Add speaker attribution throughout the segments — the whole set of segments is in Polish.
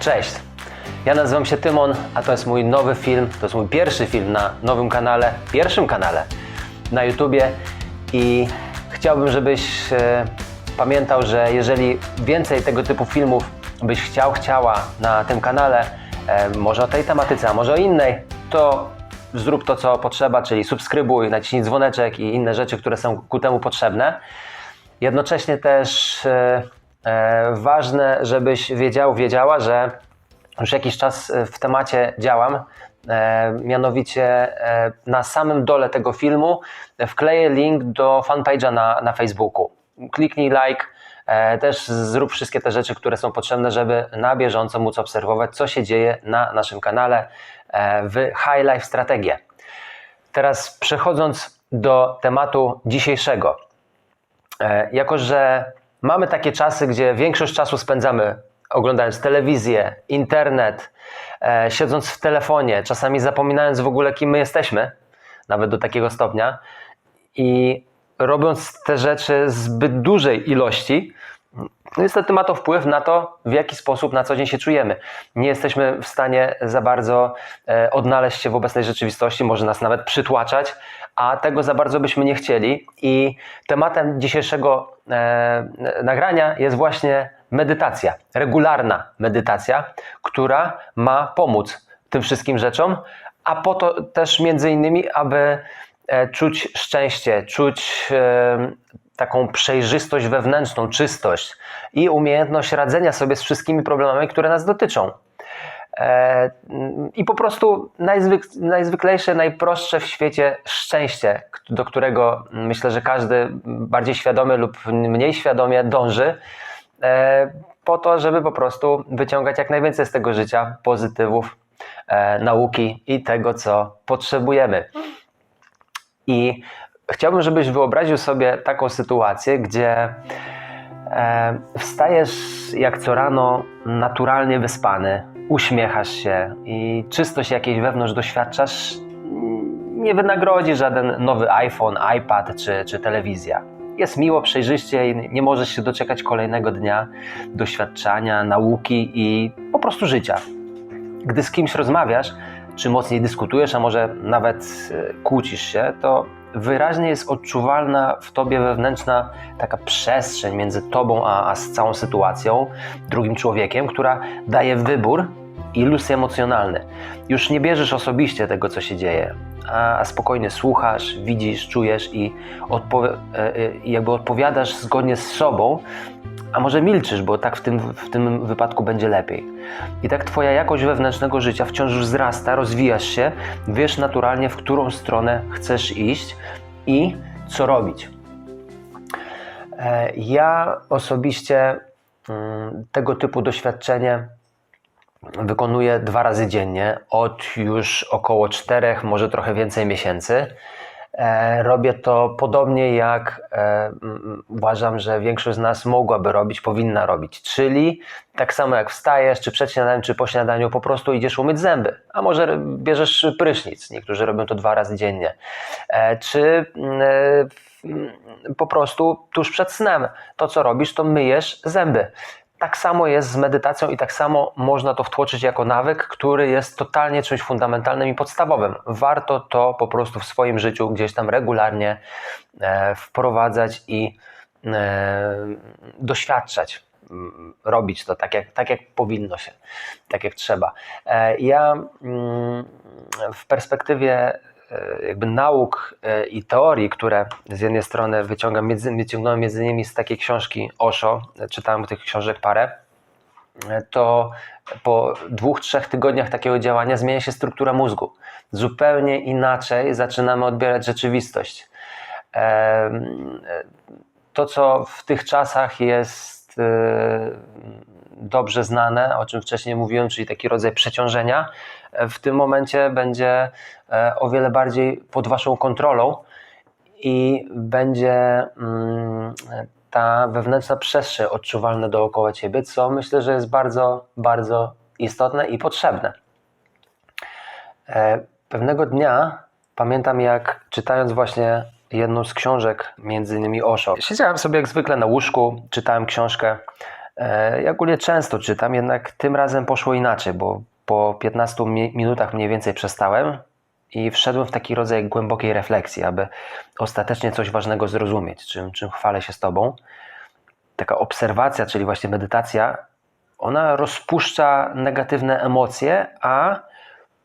Speaker 1: Cześć! Ja nazywam się Tymon, a to jest mój nowy film. To jest mój pierwszy film na nowym kanale, pierwszym kanale na YouTubie i chciałbym, żebyś e, pamiętał, że jeżeli więcej tego typu filmów byś chciał, chciała na tym kanale, e, może o tej tematyce, a może o innej, to zrób to, co potrzeba, czyli subskrybuj, naciśnij dzwoneczek i inne rzeczy, które są ku temu potrzebne. Jednocześnie też e, ważne, żebyś wiedział, wiedziała, że już jakiś czas e, w temacie działam. E, mianowicie e, na samym dole tego filmu wkleję link do fanpage'a na, na Facebooku. Kliknij like, e, też zrób wszystkie te rzeczy, które są potrzebne, żeby na bieżąco móc obserwować, co się dzieje na naszym kanale e, w High Life Strategię. Teraz przechodząc do tematu dzisiejszego. E, Jako, że mamy takie czasy, gdzie większość czasu spędzamy oglądając telewizję, internet, e, siedząc w telefonie, czasami zapominając w ogóle, kim my jesteśmy, nawet do takiego stopnia, i robiąc te rzeczy zbyt dużej ilości, niestety ma to wpływ na to, w jaki sposób na co dzień się czujemy. Nie jesteśmy w stanie za bardzo e, odnaleźć się w obecnej rzeczywistości, może nas nawet przytłaczać, a tego za bardzo byśmy nie chcieli. I tematem dzisiejszego e, nagrania jest właśnie medytacja, regularna medytacja, która ma pomóc tym wszystkim rzeczom, a po to też między innymi, aby e, czuć szczęście, czuć taką przejrzystość wewnętrzną, czystość i umiejętność radzenia sobie z wszystkimi problemami, które nas dotyczą. E, I po prostu najzwyk, najzwyklejsze, najprostsze w świecie szczęście, do którego myślę, że każdy bardziej świadomy lub mniej świadomie dąży, e, po to, żeby po prostu wyciągać jak najwięcej z tego życia pozytywów, e, nauki i tego, co potrzebujemy. I chciałbym, żebyś wyobraził sobie taką sytuację, gdzie e, wstajesz jak co rano naturalnie wyspany, uśmiechasz się i czystość jakiejś wewnątrz doświadczasz, nie wynagrodzi żaden nowy iPhone, iPad czy, czy telewizja. Jest miło, przejrzyście i nie możesz się doczekać kolejnego dnia doświadczania, nauki i po prostu życia. Gdy z kimś rozmawiasz, czy mocniej dyskutujesz, a może nawet e, kłócisz się, to wyraźnie jest odczuwalna w tobie wewnętrzna taka przestrzeń między tobą a, a z całą sytuacją, drugim człowiekiem, która daje wybór i luz emocjonalny. Już nie bierzesz osobiście tego, co się dzieje, a, spokojnie słuchasz, widzisz, czujesz i e, e, i jakby odpowiadasz zgodnie z sobą, a może milczysz, bo tak w tym, w tym wypadku będzie lepiej. I tak twoja jakość wewnętrznego życia wciąż wzrasta, rozwijasz się, wiesz naturalnie, w którą stronę chcesz iść i co robić. E, Ja osobiście mm, tego typu doświadczenie wykonuję dwa razy dziennie od już około czterech, może trochę więcej miesięcy. E, Robię to podobnie jak e, uważam, że większość z nas mogłaby robić, powinna robić. Czyli tak samo jak wstajesz, czy przed śniadaniem, czy po śniadaniu, po prostu idziesz umyć zęby. A może bierzesz prysznic. Niektórzy robią to dwa razy dziennie. E, Czy po prostu tuż przed snem to, co robisz, to myjesz zęby. Tak samo jest z medytacją i tak samo można to wtłoczyć jako nawyk, który jest totalnie czymś fundamentalnym i podstawowym. Warto to po prostu w swoim życiu gdzieś tam regularnie e, wprowadzać i e, doświadczać. Robić to tak jak, tak, jak powinno się, tak jak trzeba. E, ja mm, w perspektywie jakby nauk e, i teorii, które z jednej strony wyciągam, między, wyciągnąłem między innymi z takiej książki Osho, e, czytałem tych książek parę, e, to po dwóch, trzech tygodniach takiego działania zmienia się struktura mózgu. Zupełnie inaczej zaczynamy odbierać rzeczywistość. E, To, co w tych czasach jest e, dobrze znane, o czym wcześniej mówiłem, czyli taki rodzaj przeciążenia, e, w tym momencie będzie e, o wiele bardziej pod Waszą kontrolą i będzie mm, ta wewnętrzna przestrzeń odczuwalna dookoła Ciebie, co myślę, że jest bardzo, bardzo istotne i potrzebne. E, Pewnego dnia pamiętam, jak czytając właśnie jedną z książek, między innymi Osho, siedziałem sobie jak zwykle na łóżku, czytałem książkę Ja ogólnie często czytam, jednak tym razem poszło inaczej, bo po 15 mi- minutach mniej więcej przestałem i wszedłem w taki rodzaj głębokiej refleksji, aby ostatecznie coś ważnego zrozumieć, czym, czym chwalę się z Tobą. Taka obserwacja, czyli właśnie medytacja, ona rozpuszcza negatywne emocje, a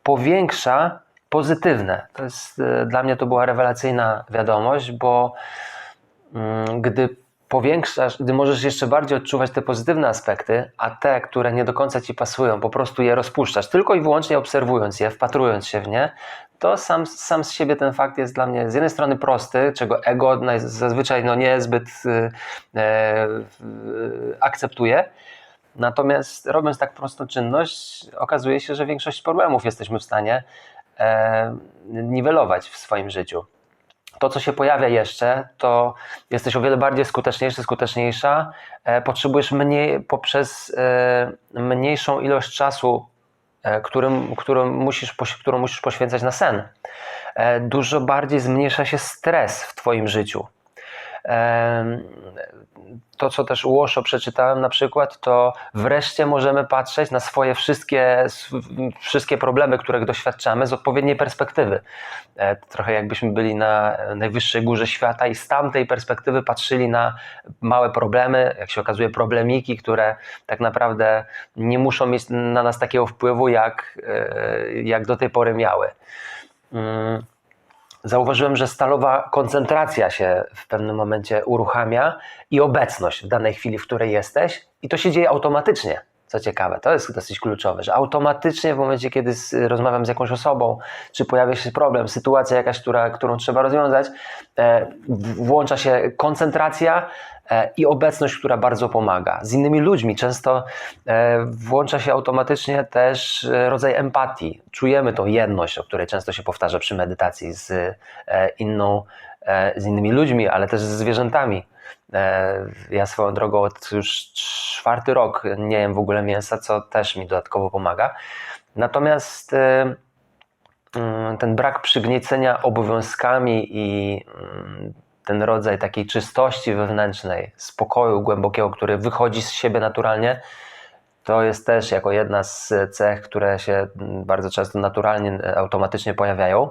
Speaker 1: powiększa pozytywne. To jest, e, dla mnie to była rewelacyjna wiadomość, bo mm, gdy powiększasz, gdy możesz jeszcze bardziej odczuwać te pozytywne aspekty, a te, które nie do końca ci pasują, po prostu je rozpuszczasz, tylko i wyłącznie obserwując je, wpatrując się w nie, to sam, sam z siebie ten fakt jest dla mnie z jednej strony prosty, czego ego zazwyczaj no, nie zbyt y, e, akceptuje, Natomiast robiąc tak prostą czynność, okazuje się, że większość problemów jesteśmy w stanie e, niwelować w swoim życiu. To, co się pojawia jeszcze, to jesteś o wiele bardziej skuteczniejszy, skuteczniejsza. E, potrzebujesz mniej, poprzez e, mniejszą ilość czasu, e, którym, którą, musisz, którą musisz poświęcać na sen. Dużo bardziej zmniejsza się stres w Twoim życiu. To, co też u Osho przeczytałem na przykład, to wreszcie możemy patrzeć na swoje wszystkie, wszystkie problemy, których doświadczamy z odpowiedniej perspektywy. E, Trochę jakbyśmy byli na najwyższej górze świata i z tamtej perspektywy patrzyli na małe problemy, jak się okazuje problemiki, które tak naprawdę nie muszą mieć na nas takiego wpływu, jak, e, jak do tej pory miały. Mm zauważyłem, że stalowa koncentracja się w pewnym momencie uruchamia i obecność w danej chwili, w której jesteś, i to się dzieje automatycznie. Co ciekawe, to jest dosyć kluczowe, że automatycznie w momencie, kiedy rozmawiam z jakąś osobą, czy pojawia się problem, sytuacja jakaś, która, którą trzeba rozwiązać, e, włącza się koncentracja e, i obecność, która bardzo pomaga. Z innymi ludźmi często e, włącza się automatycznie też rodzaj empatii. Czujemy tą jedność, o której często się powtarza przy medytacji z inną, z innymi ludźmi, ale też ze zwierzętami. E, Ja swoją drogą od już czwarty rok nie jem w ogóle mięsa, co też mi dodatkowo pomaga. Natomiast e, mm, ten brak przygniecenia obowiązkami i mm, ten rodzaj takiej czystości wewnętrznej, spokoju głębokiego, który wychodzi z siebie naturalnie, to jest też jako jedna z cech, które się mm, bardzo często naturalnie, e, automatycznie pojawiają.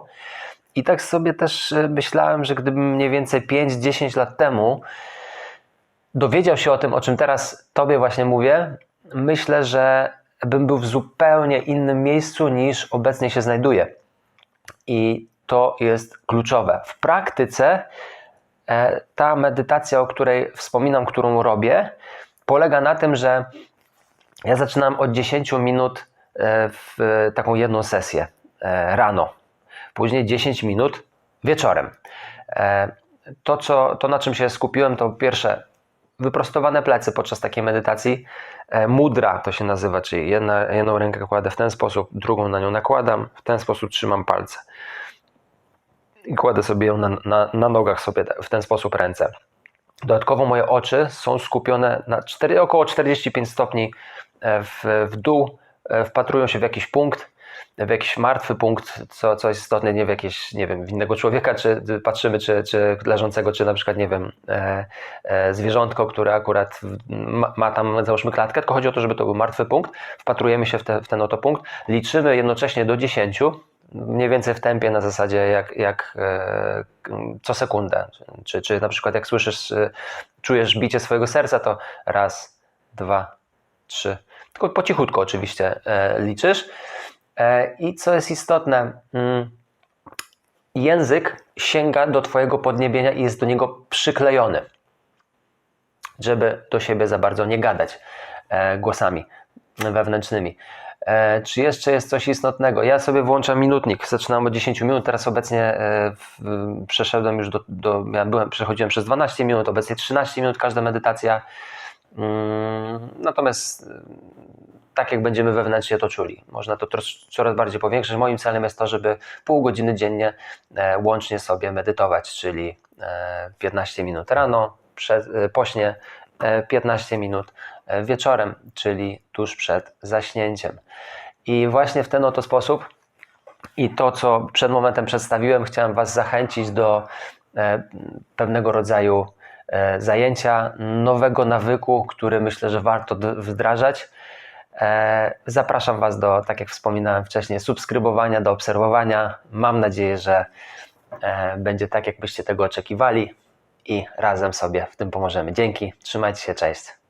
Speaker 1: I tak sobie też e, myślałem, że gdybym mniej więcej 5-10 lat temu dowiedział się o tym, o czym teraz Tobie właśnie mówię, myślę, że bym był w zupełnie innym miejscu niż obecnie się znajduję. I to jest kluczowe. W praktyce e, ta medytacja, o której wspominam, którą robię, polega na tym, że ja zaczynam od 10 minut e, w taką jedną sesję rano, później 10 minut wieczorem. E, To, co, to na czym się skupiłem, to pierwsze wyprostowane plecy podczas takiej medytacji. E, Mudra to się nazywa, czyli jedna, jedną rękę kładę w ten sposób, drugą na nią nakładam, w ten sposób trzymam palce. I kładę sobie ją na, na, na nogach sobie w ten sposób ręce. Dodatkowo moje oczy są skupione na 4, około 45 stopni e, w, w dół, wpatrują się w jakiś punkt, w jakiś martwy punkt, co, co jest istotne, nie w jakieś, nie wiem, w innego człowieka, czy patrzymy, czy, czy leżącego, czy na przykład, nie wiem, e, e, zwierzątko, które akurat ma, ma tam, załóżmy, klatkę, tylko chodzi o to, żeby to był martwy punkt, wpatrujemy się w, te, w ten oto punkt, liczymy jednocześnie do 10, mniej więcej w tempie na zasadzie jak, jak e, co sekundę. Czy, czy na przykład jak słyszysz, e, czujesz bicie swojego serca, to raz, dwa, trzy. Tylko po cichutku oczywiście e, liczysz. E, I co jest istotne, mm, język sięga do Twojego podniebienia i jest do niego przyklejony, żeby do siebie za bardzo nie gadać e, głosami wewnętrznymi. E, Czy jeszcze jest coś istotnego? Ja sobie włączam minutnik, zaczynam od 10 minut, teraz obecnie przeszedłem już do, do ja byłem, przechodziłem przez 12 minut, obecnie 13 minut każda medytacja. Mm, Natomiast y, tak jak będziemy wewnętrznie to czuli. Można to coraz bardziej powiększyć. Moim celem jest to, żeby pół godziny dziennie e, łącznie sobie medytować, czyli e, 15 minut rano, przed, e, pośnie e, 15 minut e, wieczorem, czyli tuż przed zaśnięciem. I właśnie w ten oto sposób i to, co przed momentem przedstawiłem, chciałem Was zachęcić do e, pewnego rodzaju e, zajęcia, nowego nawyku, który myślę, że warto wdrażać. E, Zapraszam Was do, tak jak wspominałem wcześniej, subskrybowania, do obserwowania. Mam nadzieję, że e, będzie tak, jakbyście tego oczekiwali i razem sobie w tym pomożemy. Dzięki, trzymajcie się, cześć.